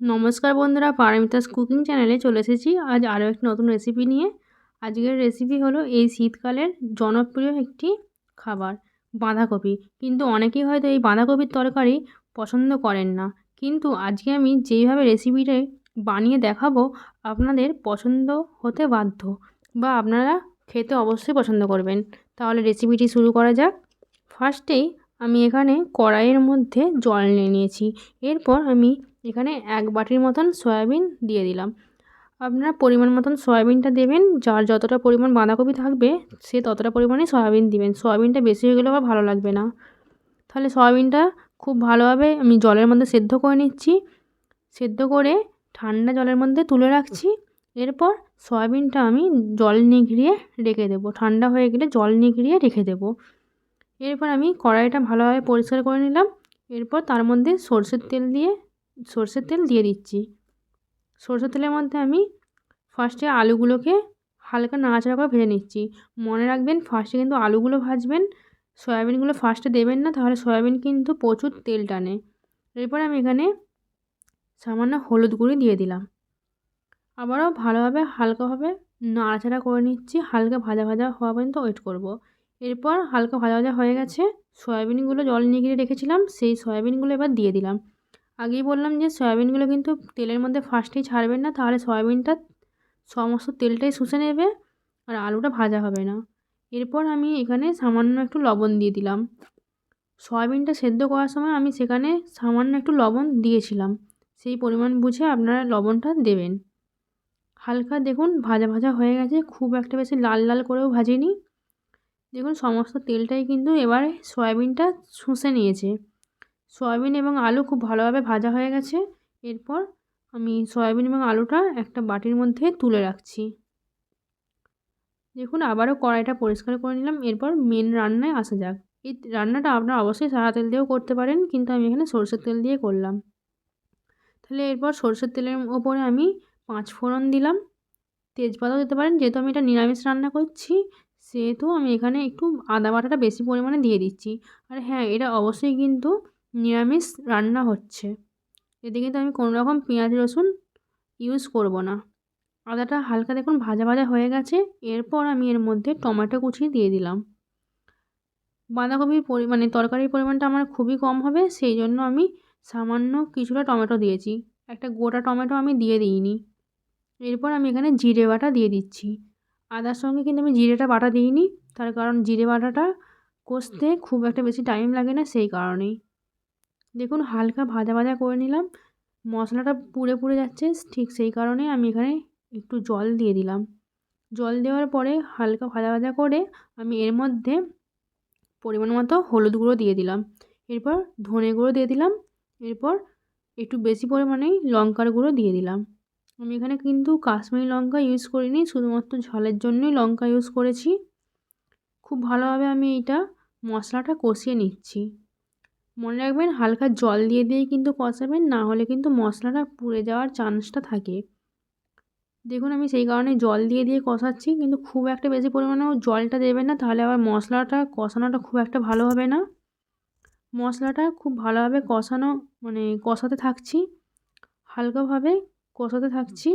নমস্কার বন্ধুরা, পারমিতাস কুকিং চ্যানেলে চলে এসেছি। আজ আরও একটি নতুন রেসিপি নিয়ে। আজকের রেসিপি হলো এই শীতকালের জনপ্রিয় একটি খাবার, বাঁধাকপি। কিন্তু অনেকেই হয়তো এই বাঁধাকপির তরকারি পছন্দ করেন না। কিন্তু আজকে আমি যেইভাবে রেসিপিটা বানিয়ে দেখাবো, আপনাদের পছন্দ হতে বাধ্য বা আপনারা খেতে অবশ্যই পছন্দ করবেন। তাহলে রেসিপিটি শুরু করা যাক। ফার্স্টেই আমি এখানে কড়াইয়ের মধ্যে জল নিয়ে নিয়েছি। এরপর আমি এখানে এক বাটির মতন সয়াবিন দিয়ে দিলাম। আপনারা পরিমাণ মতন সয়াবিনটা দেবেন, যার যতটা পরিমাণ বাঁধাকপি থাকবে, সে ততটা পরিমাণে সয়াবিন দিবেন। সয়াবিনটা বেশি হয়ে গেলে আবার ভালো লাগবে না। তাহলে সয়াবিনটা খুব ভালোভাবে আমি জলের মধ্যে সেদ্ধ করে নিচ্ছি। সেদ্ধ করে ঠান্ডা জলের মধ্যে তুলে রাখছি। এরপর সয়াবিনটা আমি জল নিগড়িয়ে রেখে দেবো। ঠান্ডা হয়ে গেলে জল নিগড়িয়ে রেখে দেবো। এরপর আমি কড়াইটা ভালোভাবে পরিষ্কার করে নিলাম। এরপর তার মধ্যে সর্ষের তেল দিয়ে সর্ষের তেল দিয়ে দিচ্ছি। সর্ষের তেলের মধ্যে আমি ফার্স্টে আলুগুলোকে হালকা নাড়াচাড়া করে ভেজে নিচ্ছি। মনে রাখবেন ফার্স্টে কিন্তু আলুগুলো ভাজবেন, সয়াবিনগুলো ফার্স্টে দেবেন না, তাহলে সয়াবিন কিন্তু প্রচুর তেল টানে। এরপর আমি এখানে সামান্য হলুদ গুঁড়ি দিয়ে দিলাম। আবারও ভালোভাবে হালকাভাবে নাড়াচাড়া করে নিচ্ছি, হালকা ভাজা ভাজা হওয়া পর্যন্ত ওয়েট করব। এরপর হালকা ভাজা ভাজা হয়ে গেছে, সয়াবিনগুলো জল নিয়ে গিয়ে রেখেছিলাম, সেই সয়াবিনগুলো এবার দিয়ে দিলাম। আগেই বললাম যে সয়াবিনগুলো কিন্তু তেলের মধ্যে ফার্স্টেই ছাড়বেন না, তাহলে সয়াবিনটা সমস্ত তেলটাই শুষে নেবে আর আলুটা ভাজা হবে না। এরপর আমি এখানে সামান্য একটু লবণ দিয়ে দিলাম। সয়াবিনটা সেদ্ধ করার সময় আমি সেখানে সামান্য একটু লবণ দিয়েছিলাম। সেই পরিমাণ বুঝে আপনারা লবণটা দেবেন। হালকা দেখুন ভাজা ভাজা হয়ে গেছে, খুব একটা বেশি লাল লাল করেও ভাজিনি। দেখুন সমস্ত তেলটাই কিন্তু এবারে সয়াবিনটা শুষে নিয়েছে। সয়াবিন এবং আলু খুব ভালোভাবে ভাজা হয়ে গেছে। এরপর আমি সয়াবিন এবং আলুটা একটা বাটির মধ্যে তুলে রাখছি। দেখুন, আবারও কড়াইটা পরিষ্কার করে নিলাম। এরপর মেন রান্নায় আসা যাক। এই রান্নাটা আপনারা অবশ্যই সাদা তেল দিয়েও করতে পারেন, কিন্তু আমি এখানে সরষের তেল দিয়ে করলাম। তাহলে এরপর সরষের তেলের ওপরে আমি পাঁচ ফোড়ন দিলাম। তেজপাতাও দিতে পারেন, যেহেতু আমি এটা নিরামিষ রান্না করছি, সেহেতু আমি এখানে একটু আদা বাটাটা বেশি পরিমাণে দিয়ে দিচ্ছি। আর হ্যাঁ এটা অবশ্যই কিন্তু নিরামিষ রান্না হচ্ছে। এতে কিন্তু আমি কোনো রকম পেঁয়াজ, রসুন ইউজ করব না। আদাটা হালকা দেখুন ভাজা ভাজা হয়ে গেছে। এরপর আমি এর মধ্যে টমেটো কুচি দিয়ে দিলাম। বাঁধাকপির পরিমাণে তরকারির পরিমাণটা আমার খুবই কম হবে, সেই জন্য আমি সামান্য কিছুটা টমেটো দিয়েছি। একটা গোটা টমেটো আমি দিয়ে দিইনি। এরপর আমি এখানে জিরে বাটা দিয়ে দিচ্ছি। আদার সঙ্গে কিন্তু আমি জিরেটা বাটা দিইনি, তার কারণ জিরে বাটাটা কষতে খুব একটা বেশি টাইম লাগে না, সেই কারণেই। দেখুন, হালকা ভাজা ভাজা করে নিলাম। মশলাটা পুড়ে পুড়ে যাচ্ছে, ঠিক সেই কারণে আমি এখানে একটু জল দিয়ে দিলাম। জল দেওয়ার পরে হালকা ভাজা ভাজা করে আমি এর মধ্যে পরিমাণ মতো হলুদ গুঁড়ো দিয়ে দিলাম। এরপর ধনে গুঁড়ো দিয়ে দিলাম। এরপর একটু বেশি পরিমাণেই লঙ্কার গুঁড়ো দিয়ে দিলাম। আমি এখানে কিন্তু কাশ্মীরি লঙ্কা ইউজ করিনি, শুধুমাত্র ঝালের জন্যই লঙ্কা ইউজ করেছি। খুব ভালোভাবে আমি এইটা মশলাটা কষিয়ে নিচ্ছি। মনে রাখবেন, হালকা জল দিয়ে দিয়েই কিন্তু কষাবেন, না হলে কিন্তু মশলাটা পুড়ে যাওয়ার চান্সটা থাকে। দেখুন, আমি সেই কারণে জল দিয়ে দিয়ে কষাচ্ছি, কিন্তু খুব একটা বেশি পরিমাণেও জলটা দেবেন না, তাহলে আবার মশলাটা কষানোটা খুব একটা ভালো হবে না। মশলাটা খুব ভালোভাবে কষানো মানে কষাতে থাকছি, হালকাভাবে কষাতে থাকছি।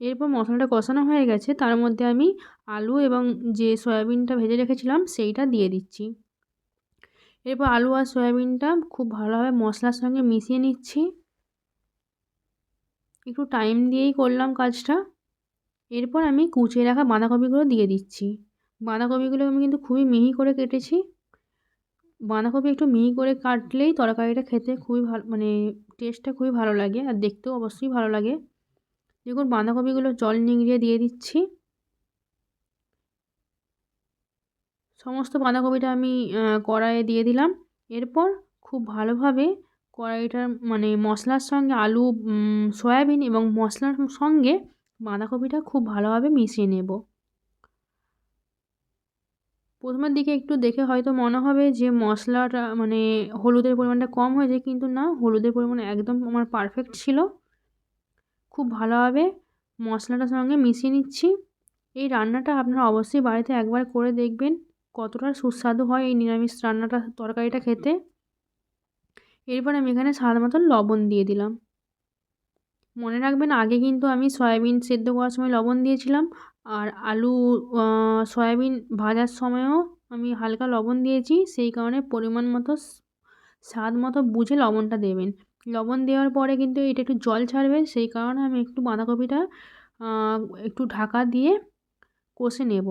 এরপর মশলাটা কষানো হয়ে গেছে, তার মধ্যে আমি আলু এবং যে সয়াবিনটা ভেজে রেখেছিলাম, সেইটা দিয়ে দিচ্ছি। এরপর আলু আর সয়াবিনটা খুব ভালোভাবে মশলার সঙ্গে মিশিয়ে নিচ্ছি। একটু টাইম দিয়েই করলাম কাজটা। এরপর আমি কুচিয়ে রাখা বাঁধাকপিগুলো দিয়ে দিচ্ছি। বাঁধাকপিগুলো আমি কিন্তু খুবই মিহি করে কেটেছি। বাঁধাকপি একটু মিহি করে কাটলেই তরকারিটা খেতে খুবই ভালো মানে টেস্টটা খুবই ভালো লাগে আর দেখতেও অবশ্যই ভালো লাগে। দেখুন, বাঁধাকপিগুলো জল নিংড়িয়ে দিয়ে দিচ্ছি। সমস্ত বাঁধাকপিটা আমি কড়াইয়ে দিয়ে দিলাম। এরপর খুব ভালোভাবে কড়াইটার মানে মশলার সঙ্গে আলু সয়াবিন এবং মশলার সঙ্গে বাঁধাকপিটা খুব ভালোভাবে মিশিয়ে নেব। প্রথমের দিকে একটু দেখে হয়তো মনে হবে যে মশলাটা মানে হলুদের পরিমাণটা কম হয়েছে, কিন্তু না, হলুদের পরিমাণ একদম আমার পারফেক্ট ছিল। খুব ভালোভাবে মশলাটার সঙ্গে মিশিয়ে নিচ্ছি। এই রান্নাটা আপনারা অবশ্যই বাড়িতে একবার করে দেখবেন। কতটা সুস্বাদু হয় এই নিরামিষ রান্নাটা, তরকারিটা খেতে? এরপর আমি এখানে স্বাদ মতন লবণ দিয়ে দিলাম। মনে রাখবেন, আগে কিন্তু আমি সয়াবিন সেদ্ধ করার সময় লবণ দিয়েছিলাম, আর আলু সয়াবিন ভাজার সময়ও আমি হালকা লবণ দিয়েছি, সেই কারণে পরিমাণ মতো স্বাদ মতো বুঝে লবণটা দেবেন। লবণ দেওয়ার পরে কিন্তু এটা একটু জল ছাড়বে, সেই কারণে আমি একটু বাঁধাকপিটা একটু ঢাকা দিয়ে কষে নেব।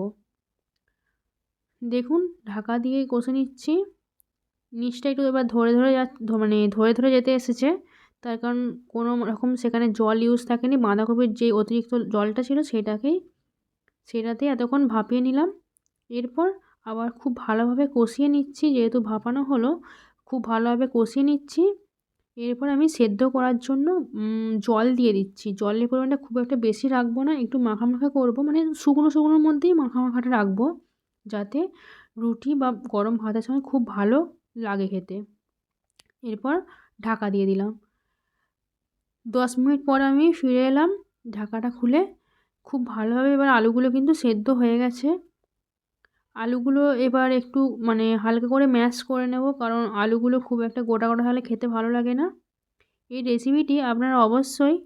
দেখুন, ঢাকা দিয়ে কষে নিচ্ছি। নিচটা একটু এবার ধরে ধরে যা মানে ধরে ধরে যেতে এসেছে। তার কারণ কোনো রকম সেখানে জল ইউজ থাকেনি। বাঁধাকপির যে অতিরিক্ত জলটা ছিল সেটাকেই সেটাতেই এতক্ষণ ভাপিয়ে নিলাম। এরপর আবার খুব ভালোভাবে কষিয়ে নিচ্ছি। যেহেতু ভাপানো হলো, খুব ভালোভাবে কষিয়ে নিচ্ছি। এরপর আমি সেদ্ধ করার জন্য জল দিয়ে দিচ্ছি। জলের পরিমাণটা খুব একটা বেশি রাখব না। একটু মাখা মাখা করব। মানে শুকনো শুকনোর মধ্যেই মাখা মাখাটা রাখব। যাতে রুটি বা গরম ভাতের সঙ্গে খুব ভালো লাগে খেতে। এরপর ঢাকা দিয়ে দিলাম। দশ মিনিট পর আমি ফিরে এলাম, ঢাকাটা খুলে। খুব ভালোভাবে এবার আলুগুলো কিন্তু সেদ্ধ হয়ে গেছে। আলুগুলো এবার একটু মানে হালকা করে ম্যাশ করে নেব, কারণ আলুগুলো খুব একটা গোটা গোটা হলে খেতে ভালো লাগে না। এই রেসিপিটি আপনারা অবশ্যই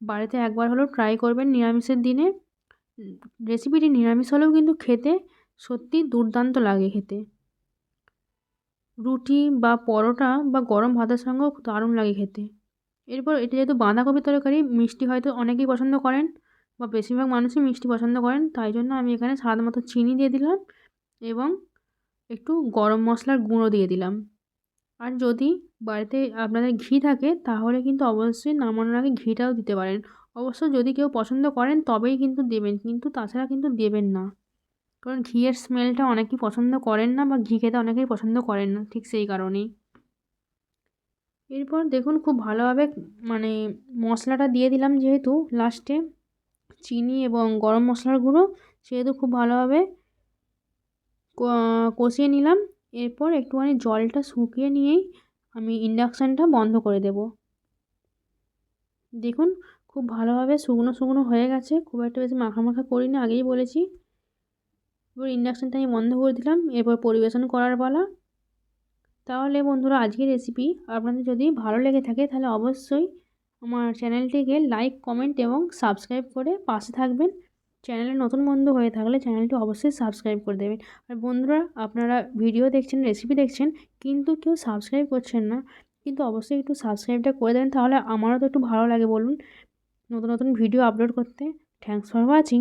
বাড়িতে একবার হলেও ট্রাই করবেন নিরামিষের দিনে। রেসিপিটি নিরামিষ হলেও কিন্তু খেতে সত্যি দুর্দান্ত লাগে খেতে। রুটি বা পরোটা বা গরম ভাতের সঙ্গেও দারুণ লাগে খেতে। এরপর এটা যেহেতু বাঁধাকপির তরকারি, মিষ্টি হয়তো অনেকেই পছন্দ করেন বা বেশিরভাগ মানুষই মিষ্টি পছন্দ করেন, তাই জন্য আমি এখানে স্বাদ মতো চিনি দিয়ে দিলাম এবং একটু গরম মশলার গুঁড়ো দিয়ে দিলাম। আর যদি বাড়িতে আপনাদের ঘি থাকে, তাহলে কিন্তু অবশ্যই নামানোর আগে ঘিটাও দিতে পারেন। অবশ্য যদি কেউ পছন্দ করেন, তবেই কিন্তু দেবেন, কিন্তু তাছাড়া কিন্তু দেবেন না। কারণ ঘিয়ের স্মেলটা অনেকেই পছন্দ করেন না বা ঘি খেতে অনেকেই পছন্দ করেন না, ঠিক সেই কারণেই। এরপর দেখুন খুব ভালোভাবে মানে মশলাটা দিয়ে দিলাম যেহেতু লাস্টে চিনি এবং গরম মশলার গুঁড়ো সেহেতু খুব ভালোভাবে কষিয়ে নিলাম। এরপর একটুখানি জলটা শুকিয়ে নিয়েই আমি ইন্ডাকশানটা বন্ধ করে দেব। দেখুন খুব ভালোভাবে শুকনো শুকনো হয়ে গেছে, খুব একটা বেশি মাখা মাখা করিনি, আগেই বলেছি। এবার ইন্ডাকশানটা আমি বন্ধ করে দিলাম, এরপর পরিবেশন করার পালা। তাহলে বন্ধুরা, আজকের রেসিপি আপনাদের যদি ভালো লেগে থাকে, তাহলে অবশ্যই আমার চ্যানেলটিকে লাইক কমেন্ট এবং সাবস্ক্রাইব করে পাশে থাকবেন। চ্যানেলে নতুন বন্ধু হয়ে থাকলে চ্যানেলটি অবশ্যই সাবস্ক্রাইব করে দেবেন। আর বন্ধুরা, আপনারা ভিডিও দেখছেন রেসিপি দেখছেন, কিন্তু কেউ সাবস্ক্রাইব করছেন না, কিন্তু অবশ্যই একটু সাবস্ক্রাইবটা করে দেবেন, তাহলে আমারও তো একটু ভালো লাগে বলুন। নতুন নতুন ভিডিও আপলোড করতে। Thanks for watching